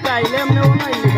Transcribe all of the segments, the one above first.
કામ કાઈ લેમ ને એવું નહીં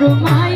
করো মা